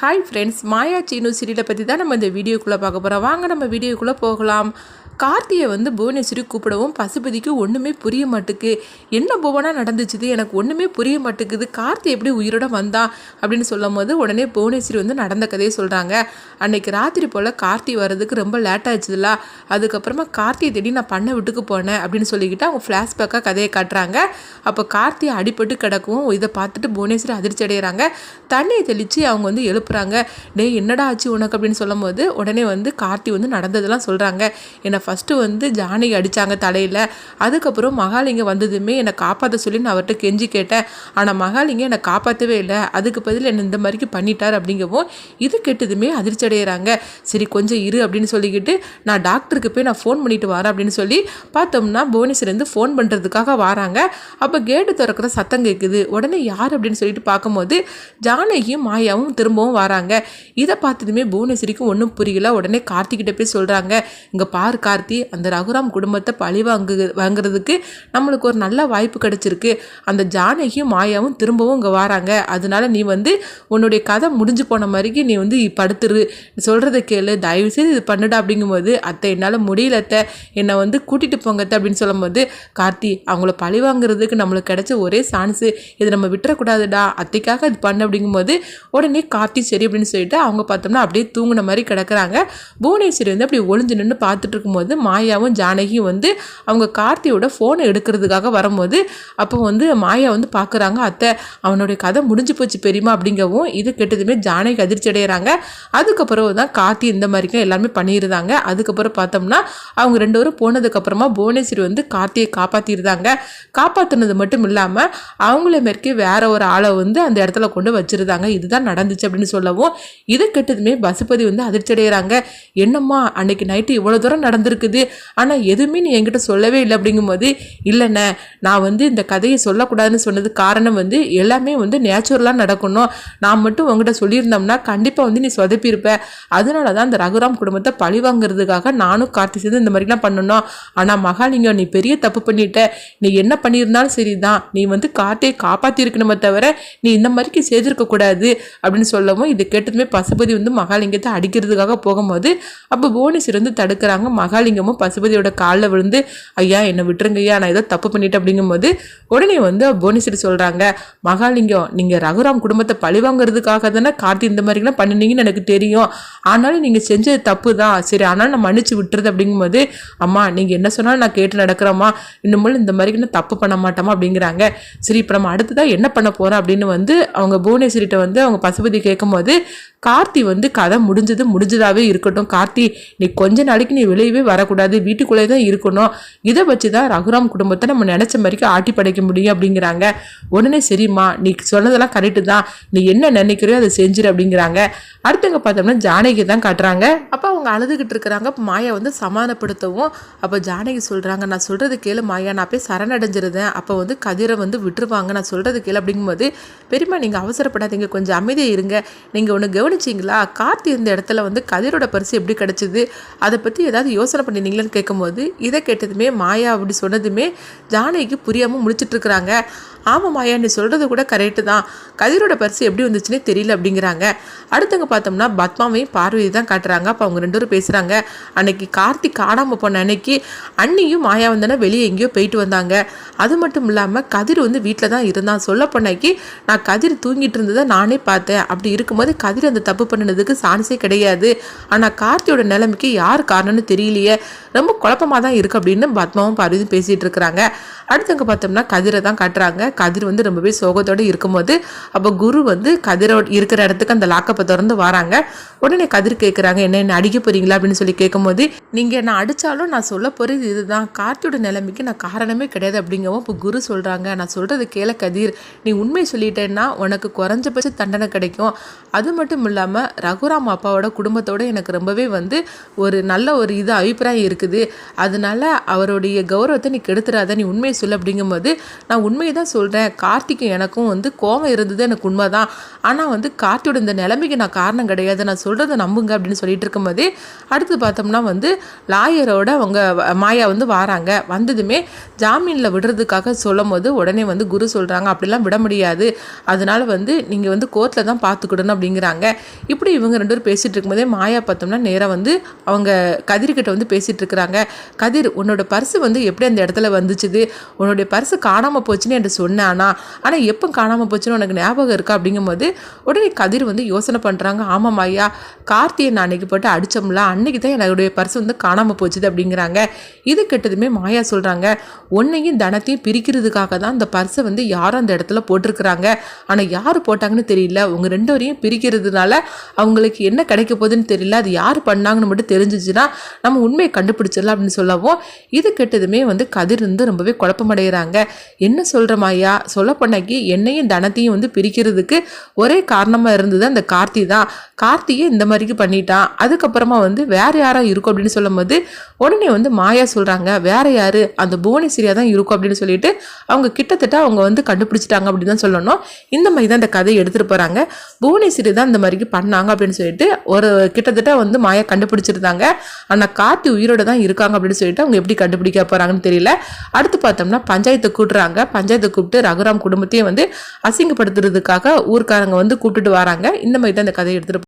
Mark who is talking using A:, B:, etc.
A: Hi friends Maya Seenu சீரியலை பற்றி தான் நம்ம இந்த வீடியோக்குள்ளே பார்க்க போகிறோம் வாங்க நம்ம வீடியோக்குள்ளே போகலாம். கார்த்தியை வந்து புவனேஸ்வரி கூப்பிடவும் பசுபதிக்கு ஒன்றுமே புரிய மாட்டுக்கு. என்ன புவனாக நடந்துச்சுது? எனக்கு ஒன்றுமே புரிய மாட்டேங்குது கார்த்தி எப்படி உயிரோட வந்தான் அப்படின்னு சொல்லும் போது உடனே புவனேஸ்வரி வந்து நடந்த கதையை சொல்கிறாங்க அன்னைக்கு ராத்திரி போல் கார்த்தி வர்றதுக்கு ரொம்ப லேட் ஆச்சுதுல அதுக்கப்புறமா கார்த்தியை தேடி நான் பண்ண விட்டுக்கு போனேன் அப்படின்னு சொல்லிக்கிட்டு அவங்க ஃப்ளாஷ்பேக்காக கதையை காட்டுறாங்க. அப்போ கார்த்தியை அடிபட்டு கிடக்கவும் இதை பார்த்துட்டு புவனேஸ்வரி அதிர்ச்சி அடைகிறாங்க தண்ணியை தெளித்து அவங்க வந்து எழுப்புறாங்க டேய் என்னடா ஆச்சு உனக்கு? அப்படின்னு சொல்லும் போது உடனே வந்து கார்த்தி வந்து நடந்ததெல்லாம் சொல்கிறாங்க என்னை ஃபஸ்ட்டு வந்து ஜானகி அடித்தாங்க தலையில். அதுக்கப்புறம் மகாலிங்க வந்ததுமே என்னை காப்பாற்ற சொல்லி நான் அவர்கிட்ட கெஞ்சி கேட்டேன். ஆனால் மகாலிங்க என்னை காப்பாற்றவே இல்லை. அதுக்கு பதில் என்னை இந்த மாதிரிக்கு பண்ணிட்டார் அப்படிங்கவும் இது கெட்டதுமே அதிர்ச்சி அடைகிறாங்க சரி கொஞ்சம் இரு அப்படின்னு சொல்லிக்கிட்டு நான் டாக்டருக்கு போய் நான் ஃபோன் பண்ணிட்டு வரேன் அப்படின்னு சொல்லி பார்த்தோம்னா புவனேஸ்வரேருந்து ஃபோன் பண்ணுறதுக்காக வராங்க. அப்போ கேட்டு திறக்கிற சத்தம் கேட்குது உடனே யார் அப்படின்னு சொல்லிட்டு பார்க்கும்போது ஜானகியும் மாயாவும் திரும்பவும் வராங்க. இதை பார்த்ததுமே புவனேஸ்வரிக்கும் ஒன்றும் புரியல. உடனே கார்த்திகிட்ட போய் சொல்கிறாங்க இங்கே பார் கார்த்தி அந்த ரகுராம் குடும்பத்தை பழி வாங்கு வாங்குறதுக்கு நம்மளுக்கு ஒரு நல்ல வாய்ப்பு கிடைச்சிருக்கு. அந்த ஜானகியும் மாயாவும் திரும்பவும் இங்கே வராங்க. அதனால நீ வந்து உன்னுடைய கதை முடிஞ்சு போன மாதிரிக்கு நீ வந்து படுத்துரு. சொல்கிறத கேளு. தயவு செய்து இது பண்ணுடா அப்படிங்கும்போது அத்தை என்னால் முடியல அத்தை. என்னை வந்து கூட்டிகிட்டு போங்கத்த அப்படின்னு சொல்லும்போது கார்த்தி அவங்கள பழி வாங்குறதுக்கு நம்மளுக்கு கிடைச்ச ஒரே சான்ஸு இதை நம்ம விட்டுறக்கூடாதுடா. அத்தைக்காக இது பண்ண அப்படிங்கும்போது உடனே கார்த்தி சரி அப்படின்னு சொல்லிட்டு அவங்க பார்த்தோம்னா அப்படியே தூங்கின மாதிரி கிடக்குறாங்க. புவனேஸ்வரி வந்து அப்படி ஒளிஞ்சு நின்று பார்த்துட்டு இருக்கும்போது மாயாவும் ஜானகியும் வந்து அவங்க கார்த்தியோட ஃபோனை எடுக்கிறதுக்காக வரும்போது அப்போ வந்து மாயா வந்து பார்க்குறாங்க அத்தை அவனுடைய கதை முடிஞ்சு போச்சு பெரியமா அப்படிங்கவும் இது கெட்டதுமே ஜானகி அதிர்ச்சி அடைகிறாங்க அதுக்கப்புறம் தான் கார்த்தி இந்த மாதிரிக்கும் எல்லாமே பண்ணியிருந்தாங்க. அதுக்கப்புறம் பார்த்தோம்னா அவங்க ரெண்டு பேரும் போனதுக்கப்புறமா புவனேஸ்வரி வந்து கார்த்தியை காப்பாற்றிருந்தாங்க காப்பாற்றினது மட்டும் இல்லாமல் அவங்கள மேற்கே வேற ஒரு ஆளை வந்து அந்த இடத்துல கொண்டு வச்சிருந்தாங்க. இதுதான் நடந்துச்சு அப்படின்னு சொல்லவும் இதை கெட்டதுமே பசுபதி வந்து அதிர்ச்சி அடைகிறாங்க என்னம்மா அன்னைக்கு நைட்டு இவ்வளோ தூரம் நடந்திருக்குது. ஆனால் எதுவுமே நீ என்கிட்ட சொல்லவே இல்லை அப்படிங்கும்போது இல்லைண்ணே நான் வந்து இந்த கதையை சொல்லக்கூடாதுன்னு சொன்னது காரணம் வந்து எல்லாமே வந்து நேச்சுரலாக நடக்கணும். நான் மட்டும் உங்ககிட்ட சொல்லியிருந்தோம்னா கண்டிப்பாக வந்து நீ சொதப்பியிருப்ப. அதனால தான் அந்த ரகுராம் குடும்பத்தை பழி வாங்குறதுக்காக நானும் கார்த்தி சேர்ந்து இந்த மாதிரிலாம் பண்ணணும். ஆனால் மகாலிங்கம் நீ பெரிய தப்பு பண்ணிட்ட. நீ என்ன பண்ணியிருந்தாலும் சரிதான். நீ வந்து கார்த்தியை காப்பாற்றிருக்கணுமே தவிர நீ இந்த மாதிரிக்கு செய்திருக்க கூடாது அப்படின்னு சொல்லவும் இது கேட்டதுமே பசுபதி வந்து மகாலிங்கத்தை அடிக்கிறதுக்காக போகும்போது அப்போ புவனேஸ்வர் வந்து தடுக்கிறாங்க. மகாலிங்கமும் பசுபதியோட காலில் விழுந்து ஐயா என்னை விட்டுருங்க ஐயா நான் ஏதோ தப்பு பண்ணிட்டேன். அப்படிங்கும்போது உடனே வந்து புவனேஸ்வரி சொல்கிறாங்க மகாலிங்கம் நீங்கள் ரகுராம் குடும்பத்தை பழிவாங்கிறதுக்காக தானே கார்த்தி இந்த மாதிரிலாம் பண்ணினீங்கன்னு எனக்கு தெரியும். ஆனாலும் நீங்கள் செஞ்சது தப்பு தான். சரி ஆனாலும் நான் மன்னிச்சு விட்டுறது. அப்படிங்கும்போது அம்மா நீங்கள் என்ன சொன்னாலும் நான் கேட்டு நடக்கிறோம்மா. இன்னும் இந்த மாதிரி நான் தப்பு பண்ண மாட்டோமா அப்படிங்கிறாங்க. சரி இப்போ நம்ம அடுத்ததாக என்ன பண்ண போகிறோம் அப்படின்னு வந்து அவங்க புவனேஸ்வரிட்ட வந்து அவங்க பசுபதி பார்க்கும்போது கார்த்தி வந்து கதை முடிஞ்சது முடிஞ்சதாகவே இருக்கட்டும். கார்த்தி நீ கொஞ்ச நாளைக்கு நீ வெளியவே வரக்கூடாது. வீட்டுக்குள்ளே தான் இருக்கணும். இதை வச்சு தான் ரகுராம் குடும்பத்தை நம்ம நினச்ச மாதிரிக்கு ஆட்டி படைக்க முடியும் அப்படிங்கிறாங்க. உடனே சரிம்மா நீ சொன்னதெல்லாம் கரெக்டு தான். நீ என்ன நினைக்கிறியோ அதை செஞ்சிரு அப்படிங்கிறாங்க. அடுத்தவங்க பார்த்தோம்னா ஜானகி தான் காட்டுறாங்க. அப்போ அவங்க அழுதுகிட்டு இருக்கிறாங்க. மாயா வந்து சமாதானப்படுத்தவும் அப்போ ஜானகி சொல்கிறாங்க நான் சொல்கிறது கேளு மாயா. நான் போய் சரணடைஞ்சிருந்தேன். அப்போ வந்து கதிரை வந்து விட்டுருவாங்க. நான் சொல்கிறது கேளு. அப்படிங்கும்போது பெரியம்மா நீங்கள் அவசரப்படாதீங்க. கொஞ்சம் அமைதியாக இருங்க. நீங்கள் ஒன்று கவனிச்சிங்களா? கார்த்தி இருந்த இடத்துல வந்து கதிரோட பரிசு எப்படி கிடச்சிது? அதை பற்றி ஏதாவது யோசனை பண்ணினீங்களான்னு கேட்கும்போது இதை கேட்டதுமே மாயா அப்படி சொன்னதுமே ஜானகிக்கு புரியாமல் முடிச்சிட்ருக்குறாங்க ஆமாம் மாயா நீ சொல்கிறது கூட கரெக்டு தான். கதிரோட பரிசு எப்படி வந்துச்சுன்னே தெரியல அப்படிங்கிறாங்க. அடுத்தவங்க பார்த்தோம்னா பத்மாவையும் பார்வதி தான் காட்டுறாங்க. அப்போ அவங்க ரெண்டு பேரும் பேசுகிறாங்க அன்னைக்கு கார்த்திக் காணாமல் போன அன்னைக்கு அண்ணியும் மாயா வந்தானே வெளியே எங்கேயோ போயிட்டு வந்தாங்க. அது மட்டும் இல்லாமல் கதிர் வந்து வீட்டில் தான் இருந்தான். சொல்ல போனாக்கி நான் கதிர் தூங்கிட்டு இருந்ததை நானே பார்த்தேன். அப்படி இருக்கும்போது கதிர் அந்த தப்பு பண்ணினதுக்கு சான்ஸே கிடையாது. ஆனால் கார்த்தியோட நிலைமைக்கு யார் காரணம்னு தெரியலையே. ரொம்ப குழப்பமாக தான் இருக்குது அப்படின்னு பத்மாவும் பார்வதியும் பேசிகிட்டு இருக்கிறாங்க. அடுத்தவங்க பார்த்தோம்னா கதிரை தான் காட்டுறாங்க. கதிர் வந்து ரொம்பவே சோகத்தோடு இருக்கும்போது அப்போ குரு வந்து கதிரோட இருக்கிற இடத்துக்கு அந்த லாக்கப்பை திறந்து வராங்க. உடனே கதிர் கேட்குறாங்க என்ன என்ன அடிக்க போறீங்களா? அப்படின்னு சொல்லி கேட்கும்போது நீங்கள் என்ன அடித்தாலும் நான் சொல்ல போகிறது இதுதான். கார்த்தியோட நிலைமைக்கு நான் காரணமே கிடையாது அப்படிங்கவும் இப்போ குரு சொல்கிறாங்க நான் சொல்கிறது கேள கதிர். நீ உண்மை சொல்லிட்டேன்னா உனக்கு குறைஞ்சபட்ச தண்டனை கிடைக்கும். அது மட்டும் இல்லாமல் ரகுராம் அப்பாவோட குடும்பத்தோட எனக்கு ரொம்பவே வந்து ஒரு நல்ல ஒரு இது அபிப்பிராயம் இருக்குது. அதனால அவருடைய கௌரவத்தை நீ கெடுத்துறாத. நீ உண்மையை சொல்லு அப்படிங்கும்போது நான் உண்மையை தான் சொல்கிறேன் கார்த்திக்கும் எனக்கும் வந்து கோவம் இருந்தது எனக்கு உண்மை தான் ஆனால் வந்து கார்த்தியோட இந்த நிலைமைக்கு நான் காரணம் கிடையாது. நான் சொல்கிறத நம்புங்க அப்படின்னு சொல்லிட்டு இருக்கும்போது அடுத்து பார்த்தோம்னா வந்து லாயரோட அவங்க வ- மாயா வந்து வாராங்க. வந்ததுமே ஜாமீனில் விடுறதுக்காக சொல்லும் போது உடனே வந்து குரு சொல்கிறாங்க அப்படிலாம் விட முடியாது. அதனால் வந்து நீங்கள் வந்து கோர்ட்டில் தான் பார்த்துக்கிடணும் அப்படிங்கிறாங்க. இப்படி இவங்க ரெண்டு பேரும் பேசிகிட்டு இருக்கும்போதே மாயா பார்த்தோம்னா நேராக வந்து அவங்க கதிர்கிட்ட வந்து பேசிகிட்டு இருக்கிறாங்க. கதிர் உன்னோட பர்ஸு வந்து எப்படி அந்த இடத்துல வந்துச்சுது? உன்னுடைய பர்ஸு காணாமல் போச்சுன்னு என்கிட்ட சொன்னானா? ஆனால் எப்போ காணாமல் போச்சுன்னு உனக்கு ஞாபகம் இருக்கா? அப்படிங்கும்போது உடனே கதிர் வந்து யோசனை பண்ணுறாங்க ஆமாம் ஐயா கார்த்தியை நான் அன்னைக்கு போட்டு அடித்தோம்ல அன்னைக்கு தான் என்னுடைய பர்ஸ் வந்து காணாமல் போச்சுது அப்படிங்கிறாங்க. இது கெட்டதுமே மாயா சொல்கிறாங்க உன்னையும் தனத்தையும் பிரிக்கிறதுக்காக தான் அந்த பர்ஸை வந்து யாரும் அந்த இடத்துல போட்டிருக்கிறாங்க. ஆனால் யார் போட்டாங்கன்னு தெரியல. உங்கள் ரெண்டு வரையும் பிரிக்கிறதுனால அவங்களுக்கு என்ன கிடைக்க போகுதுன்னு தெரியல. அது யார் பண்ணாங்கன்னு மட்டும் தெரிஞ்சிச்சுன்னா நம்ம உண்மையை கண்டுபிடிச்சிடலாம் அப்படின்னு சொல்லவும் இது கெட்டதுமே வந்து கதிர் வந்து ரொம்பவே குழப்பமடைகிறாங்க. என்ன சொல்கிற மாயா சொல்ல பண்ணாக்கி என்னையும் தனத்தையும் வந்து பிரிக்கிறதுக்கு ஒரே காரணமாக இருந்தது அந்த கார்த்தி தான். கார்த்தியை இந்த மாதிரிக்கு பண்ணிட்டான். அதுக்கப்புறமா வந்து வேற யாரா இருக்கும் அப்படின்னு சொல்லும்போது உடனே வந்து மாயா சொல்கிறாங்க வேற யாரு? அந்த புவனேஸ்வரியா தான் இருக்கும் அப்படின்னு சொல்லிட்டு அவங்க கிட்டத்தட்ட அவங்க வந்து கண்டுபிடிச்சிட்டாங்க அப்படின்னு தான் சொல்லணும். இந்த மாதிரி தான் இந்த கதையை எடுத்துகிட்டு போகிறாங்க புவனேஸ்வரி தான் இந்த மாதிரிக்கு பண்ணாங்க அப்படின்னு சொல்லிட்டு ஒரு கிட்டத்தட்ட வந்து மாயா கண்டுபிடிச்சிருந்தாங்க. ஆனால் கார்த்தி உயிரோட தான் இருக்காங்க அப்படின்னு சொல்லிட்டு அவங்க எப்படி கண்டுபிடிக்க போகிறாங்கன்னு தெரியல. அடுத்து பார்த்தோம்னா பஞ்சாயத்தை கூட்டுறாங்க. பஞ்சாயத்தை கூப்பிட்டு ரகுராம் குடும்பத்தையும் வந்து அசிங்கப்படுத்துறதுக்காக ஊர்க்காரங்க வந்து கூப்பிட்டுட்டு வராங்க. இந்த மாதிரி தான் இந்த கதையை எடுத்துகிட்டு